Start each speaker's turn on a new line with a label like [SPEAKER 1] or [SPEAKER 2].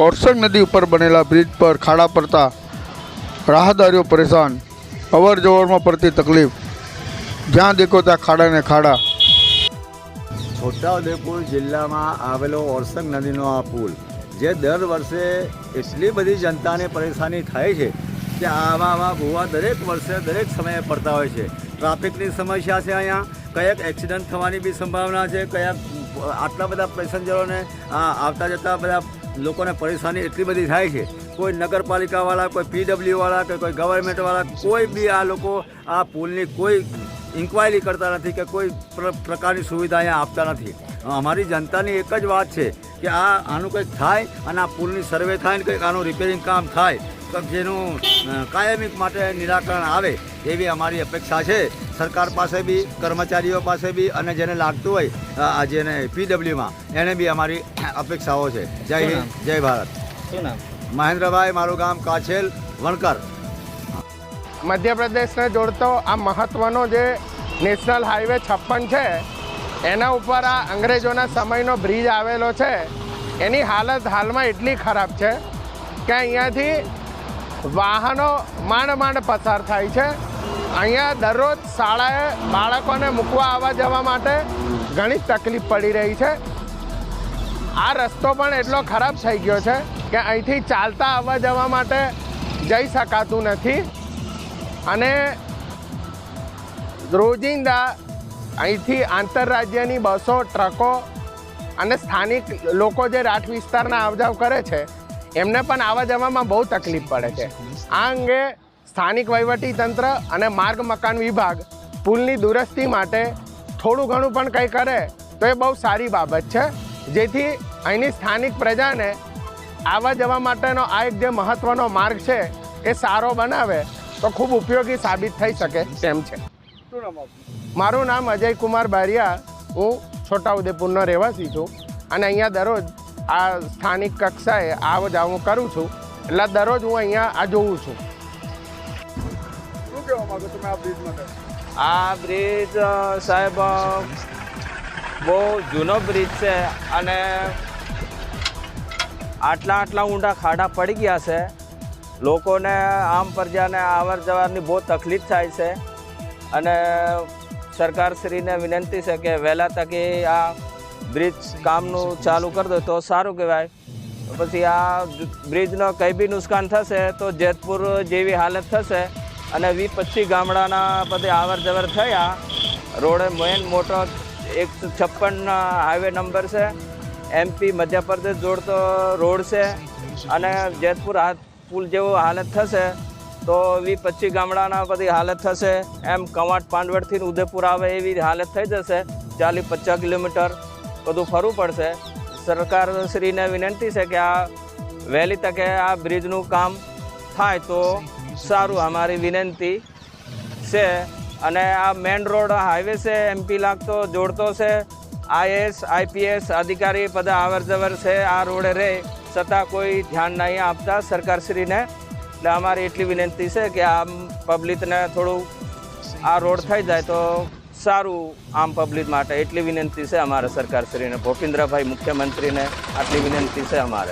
[SPEAKER 1] ઓરસંગ નદી ઉપર બનેલા બ્રિજ પર ખાડા પડતા રાહદારીઓ પરેશાન. અવર જવરમાં પડતી તકલીફ. જ્યાં દેખો ત્યાં ખાડા ને ખાડા.
[SPEAKER 2] છોટાઉદેપુર જિલ્લામાં આવેલો ઓરસંગ નદીનો આ પુલ, જે દર વર્ષે એટલી બધી જનતાને પરેશાની થાય છે કે આવા આવા ભૂવા દરેક વર્ષે દરેક સમયે પડતા હોય છે. ટ્રાફિકની સમસ્યા છે અહીંયા, કયાક એક્સિડન્ટ થવાની બી સંભાવના છે, કયાક આટલા બધા પેસેન્જરોને આવતા જતા બધા લોકોને પરેશાની એટલી બધી થાય છે. કોઈ નગરપાલિકાવાળા, કોઈ પીડબ્લ્યુવાળા કે કોઈ ગવર્મેન્ટવાળા, કોઈ બી આ લોકો આ પુલની કોઈ ઇન્ક્વાયરી કરતા નથી કે કોઈ પ્ર- પ્રકારની સુવિધા અહીંયા આપતા નથી. અમારી જનતાની એક જ વાત છે કે આ આનું કંઈક થાય અને આ પુલની સર્વે થાય ને કંઈક આનું રિપેરિંગ કામ થાય. તો જેનું અ, કાયમિક માટે નિરાકરણ આવે એવી અમારી અપેક્ષા છે. સરકાર પાસે બી કર્મચારીઓ પાસે બી અને જેને લાગતું હોય જેને પીડબ્લ્યુમાં એને બી અમારી અપેક્ષાઓ છે. જય હિન્દ જય ભારત.
[SPEAKER 3] શું નામ?
[SPEAKER 2] મહેન્દ્રભાઈ મારું ગામ કાછેલ વણકર.
[SPEAKER 4] મધ્યપ્રદેશને જોડતો આ મહત્ત્વનો જે નેશનલ હાઈવે છપ્પન છે એના ઉપર આ અંગ્રેજોના સમયનો બ્રિજ આવેલો છે. એની હાલત હાલમાં એટલી ખરાબ છે કે અહીંયાથી વાહનો માંડ માંડ પસાર થાય છે. અહીંયા દરરોજ શાળાએ બાળકોને મૂકવા આવવા જવા માટે ઘણી તકલીફ પડી રહી છે. આ રસ્તો પણ એટલો ખરાબ થઈ ગયો છે કે અહીંથી ચાલતા આવવા જવા માટે જઈ શકાતું નથી. અને રોજિંદા અહીંથી આંતરરાજ્યની બસો ટ્રકો અને સ્થાનિક લોકો જે રાઠ વિસ્તારના આવજાવ કરે છે એમને પણ આવવા જવામાં બહુ તકલીફ પડે છે. આ અંગે સ્થાનિક વહીવટી તંત્ર અને માર્ગ મકાન વિભાગ પુલની દુરસ્તી માટે થોડું ઘણું પણ કંઈ કરે તો એ બહુ સારી બાબત છે. જેથી અહીંની સ્થાનિક પ્રજાને આવવા જવા માટેનો આ એક જે મહત્ત્વનો માર્ગ છે એ સારો બનાવે તો ખૂબ ઉપયોગી સાબિત થઈ શકે તેમ છે. મારું નામ અજય કુમાર બારિયા. હું છોટાઉદેપુરનો રહેવાસી છું અને અહીંયા દરરોજ આ સ્થાનિક કક્ષાએ આવ જાવ હું કરું છું. એટલે દરરોજ હું અહીંયા આ જોઉં છું.
[SPEAKER 3] આ બ્રિજ અ, સાહેબ બહુ જૂનો બ્રિજ છે અને આટલા આટલા ઊંડા ખાડા પડી ગયા છે. લોકોને આમ પ્રજાને આવર જવાની બહુ તકલીફ થાય છે. અને સરકારશ્રીને વિનંતી છે કે વહેલા તકે આ બ્રિજ કામનું ચાલુ કરી દો તો સારું કહેવાય. પછી આ બ્રિજનો કંઈ બી નુકસાન થશે તો જેતપુર જેવી હાલત થશે અને વી પચીસ ગામડાના બધી આવર જવર થયા. રોડે મેન મોટો એકસો છપ્પન હાઈવે નંબર છે. એમપી મધ્યપ્રદેશ જોડતો રોડ છે અને જેતપુર આ પુલ જેવો હાલત થશે તો વી પચીસ ગામડાના બધી હાલત થશે. એમ કવાંટ પાંડવડથી ઉદયપુર આવે એવી હાલત થઈ જશે. ચાલીસ પચાસ કિલોમીટર બધું ફરવું પડશે. સરકારશ્રીને વિનંતી છે કે આ વહેલી તકે આ બ્રિજનું કામ થાય તો સારું અમારી વિનંતી છે. અને આ મેન રોડ હાઈવે છે એમપી લાગતો, જોડતો છે. આઈએસ આઈપીએસ અધિકારી બધા અવર જવર છે, આ રોડે રહે છતાં કોઈ ધ્યાન નહીં આપતા સરકારશ્રીને. એટલે અમારી એટલી વિનંતી છે કે આમ પબ્લિકને થોડું આ રોડ થઈ જાય તો સારું આમ પબ્લિક માટે એટલી વિનંતી છે અમારે સરકારશ્રીને. ભૂપેન્દ્રભાઈ મુખ્યમંત્રીને આટલી વિનંતી છે અમારે.